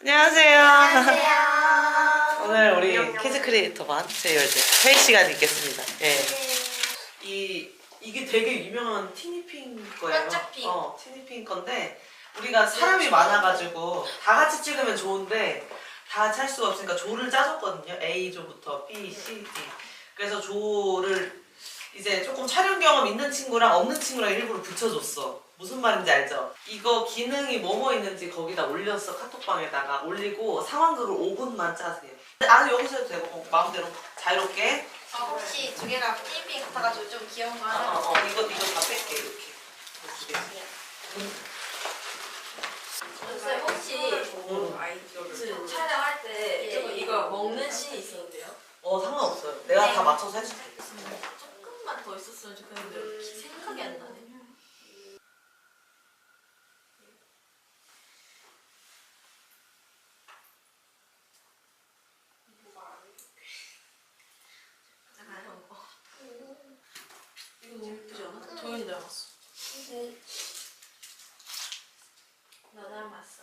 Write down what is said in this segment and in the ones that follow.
안녕하세요. 안녕하세요. 오늘 우리 키즈 크리에이터 반 제이월드 회의 시간이 있겠습니다. 예. 이 이게 되게 유명한 티니핑 거예요. 반짝핑. 어, 티니핑 건데 우리가 사람이 많아가지고 다 같이 찍으면 좋은데 다 같이 할 수가 없으니까 조를 짜줬거든요. A 조부터 B, C, D. 그래서 조를 이제 조금 촬영 경험 있는 친구랑 없는 친구랑 일부러 붙여줬어. 무슨 말인지 알죠? 이거 기능이 뭐뭐 있는지 거기다 올렸어 카톡방에다가 올리고 상황극을 5분만 짜세요. 아 여기서 해도 되고 어, 마음대로 자유롭게. 아, 혹시 두 개가 삐삐 같아가지고 좀 귀여운 거 어, 하나 어, 어, 이거 이거 다 뺄게 이렇게. 쌤 혹시 응. 그 촬영할 때 조금 이거 먹는 씬이 있었는데요? 어 상관없어요. 내가 다 맞춰서 해줄게. 조금만 더 있었으면 좋겠는데 생각이 안 나네. 이거 너무 예쁘지 않아? 도현이 닮았어. 나 닮았어.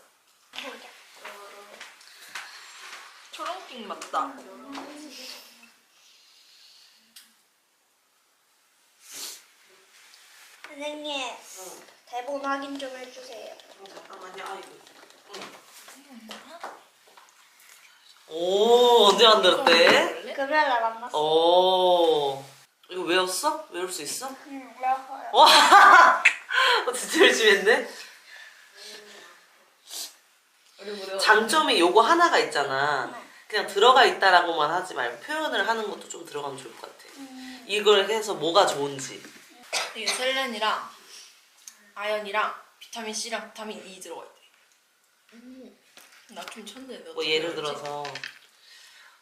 초록빛 맞다. 선생님 대본 확인 좀 해주세요. 어, 잠깐만요. 아이고. 응. 오 언제 만들었대? 금요일 날 만났어. 오 이거 외웠어? 외울 수 있어? 응, 외웠어요. 와 어, 진짜 열심히 했네. 장점이 요거 하나가 있잖아. 그냥 들어가 있다라고만 하지 말고 표현을 하는 것도 좀 들어가면 좋을 것 같아. 이걸 해서 뭐가 좋은지. 이게 셀렌이랑 아연이랑 비타민 C랑 비타민 E 들어가 있대. 나좀 천재. 너뭐 예를 들어서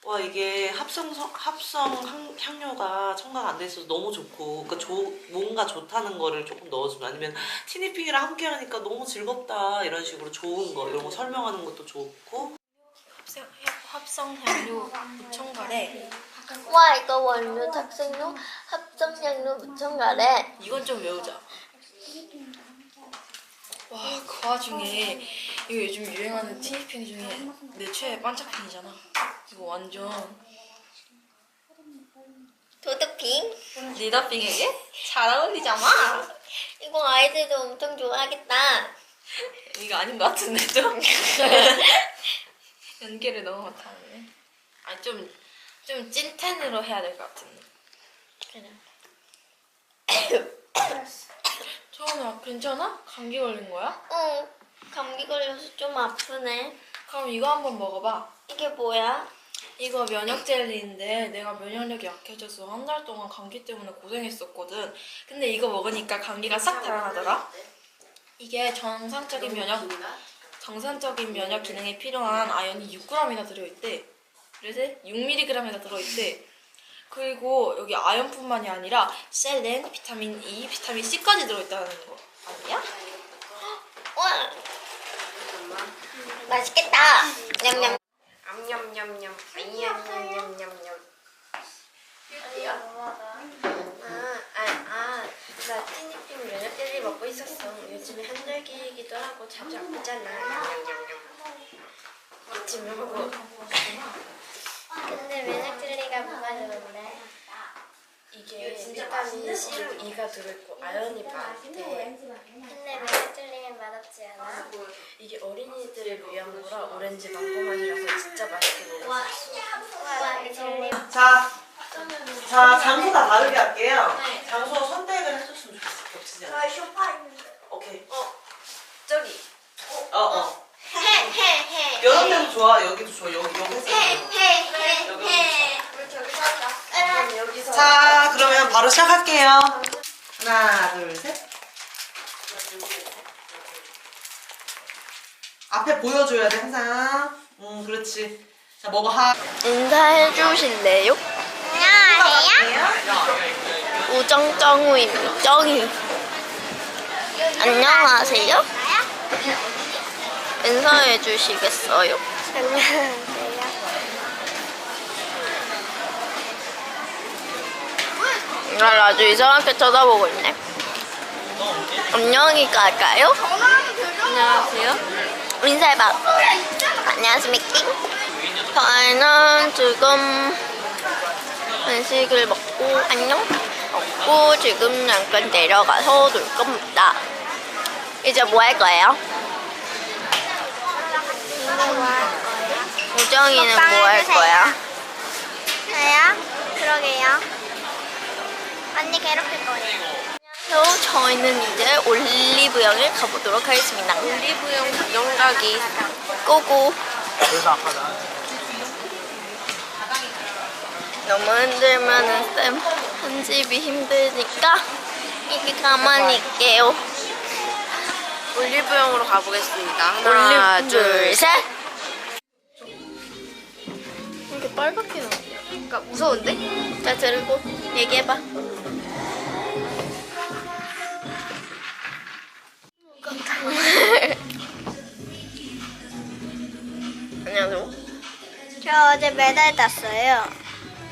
와 이게 합성 성- 합성 향, 향료가 첨가가 안 돼 있어서 너무 좋고 그러니까 조, 뭔가 좋다는 거를 조금 넣어주면 아니면 티니핑이랑 함께 하니까 너무 즐겁다 이런 식으로 좋은 거 이런 거 설명하는 것도 좋고 합성, 합성 향료 무첨가래. 와 이거 원료 탁생료 합성향료 무첨가래 이건 좀 외우자. 와, 그 와중에 이거 요즘 유행하는 티니핑 중에 내 최애 반짝핑이잖아. 이거 완전 도드핑 리더핑에게 잘 어울리잖아. 이거 아이들도 엄청 좋아하겠다 이거 아닌 것 같은데 좀 연기를 너무 못하네. 아니 좀 좀 찐텐으로 해야 될 것 같은데. 정원아 괜찮아? 감기 걸린 거야? 응 감기 걸려서 좀 아프네 그럼 이거 한번 먹어봐. 이게 뭐야? 이거 면역 젤리인데 내가 면역력이 약해져서 한 달 동안 감기 때문에 고생했었거든. 근데 이거 먹으니까 감기가 싹 달아나더라. 이게 정상적인 면역 정상적인 면역 기능에 필요한 아연이 6g이나 들어있대. 그래서 6mg이나 들어있대. 그리고 여기 아연뿐만이 아니라 셀렌, 비타민 E, 비타민 C까지 들어있다는 거 아니야? 와 맛있겠다 냠냠 냠냠냠냠. 냠냠냠냠냠. 아, 아, 아, 나 티니핑 면역 젤리 먹고 있었어. 요즘에 한절기이기도 하고 자주 아프잖아. 잊지 말고. 근데 면역 젤리가 뭐가 좋은데? 이게 비타민 C랑 E가 들어있고 아연이 많대. 근데 면역 젤리는 맛없지 않아? 이게 어린이들을 위한 거라 오렌지 망고 맛이라서 진짜 맛있게 와, 먹었어. 와, 이 젤리. 자, 자 장소 다 다르게 할게요. 장소 선택을 겹치지 않아. 쇼파 있는데. 오케이. 저기 어 어. 해, 해, 해. 이런 데도 좋아. 여기도 좋아. 여기 여기 해서. 해, 해, 여기 해. 우리 저기서 하자. 그럼 여기서 자, 그러면 바로 시작할게요. 하나, 둘, 셋. 앞에 보여줘야 돼, 항상. 음, 그렇지. 자, 먹어, 하. 인사해 주실래요? 안녕하세요. 우정 정우입니다. 정이. 안녕하세요. 인사해 주시겠어요? 안녕하세요. 날 아주 이상하게 쳐다보고 있네. 안녕히 갈까요? 안녕하세요. 인사해봐. 안녕하십니까? 저희는 지금 간식을 먹고 안녕 먹고 지금 잠깐 내려가서 놀 겁니다. 이제 뭐 할 거예요? 우정이는 뭐 할 거야? 저요? 그러게요. 언니 괴롭힐 거예요. 그래서 저희는 이제 올리브영을 가보도록 하겠습니다. 올리브영 구경 가기 고고. 너무 흔들면은 쌤 편집이 힘드니까 이렇게 가만히 있게요. 올리브영으로 가보겠습니다. 하나, 올리브 둘, 셋. 이렇게 빨갛게 나와. 그러니까 무서운데? 자 들고 얘기해봐. 안녕하세요. 저 어제 메달 땄어요.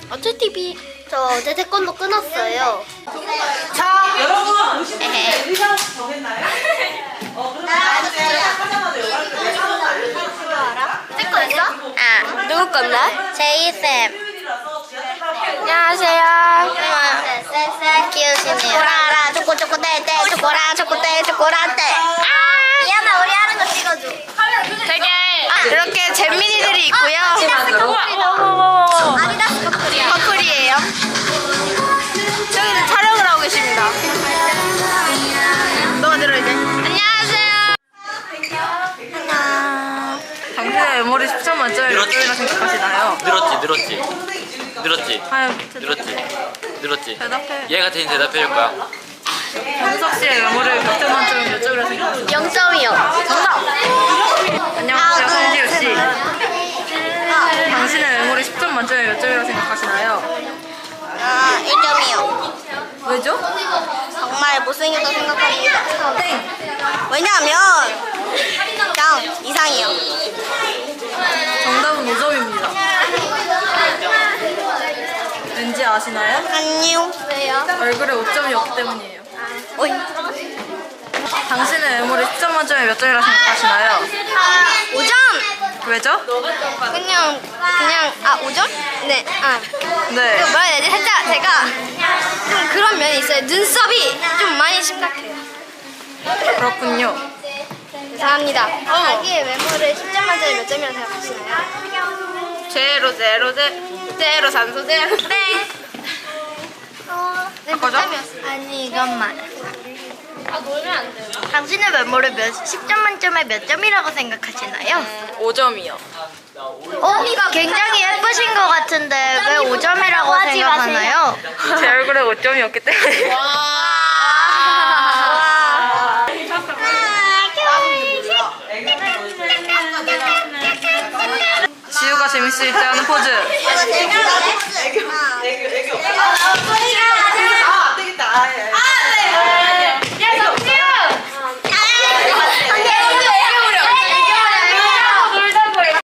어쩔 TV. 저 어제 태권도 끊었어요. 자, 여러분 보시면 의상 정했나요? 어, 그러면 다음 주에 하자마자 여러분들 예상은 알려주세요. 알아? 찍고 있어? 아 건데? 제이쌤. 안녕하세요. 쎄쎄 귀여우시네요. 초코라라 초코 초코 떼떼 초코라 초코 떼 초코라 늘었지 아유, 늘었지 늘었지 대답해. 얘가 대신 대답해줄 거야 현석 씨의 메모를 100점 만점에 몇 점이라 생각하시나요? 0점이요. 정답. 안녕하세요, 설지우 씨. 당신의 메모리 10점 만점에 몇 점이라 생각하시나요? 아 1점이요. 왜죠? 정말 못생겼다 생각합니다. 왜냐하면 그냥 이상해요. 정답은 5점입니다. 왠지 아시나요? 안녕. 왜요? 얼굴에 5점이 없기 때문이에요. 오이. 당신의 메모리 10점 만점에 몇 점이라 생각하시나요? 5점. 왜죠? 그냥 그냥 아 5점? 네. 아. 네. 그 뭐라 해야 되지? 살짝 제가 좀 그런 면이 있어요. 눈썹이 좀 많이 심각해요. 그렇군요. 죄송합니다. 자기의 외모를 10점 만점에 몇 점이라고 생각하시나요? 제로 제로 제 제로 산소 제로. 네. 어, 네, 바꿔줘? 아니, 이것만. 아 놀면 안 돼요. 당신의 외모를 몇, 10점 만점에 몇 점이라고 생각하시나요? 5점이요. 어, 굉장히 예쁘신 것 같은데 왜 5점이라고 생각하나요? 제 얼굴에 5점이 없기 때문에. 지우가 재밌을 때 하는 포즈. 애교, 애교. 아, 안 되겠다. 아, 예.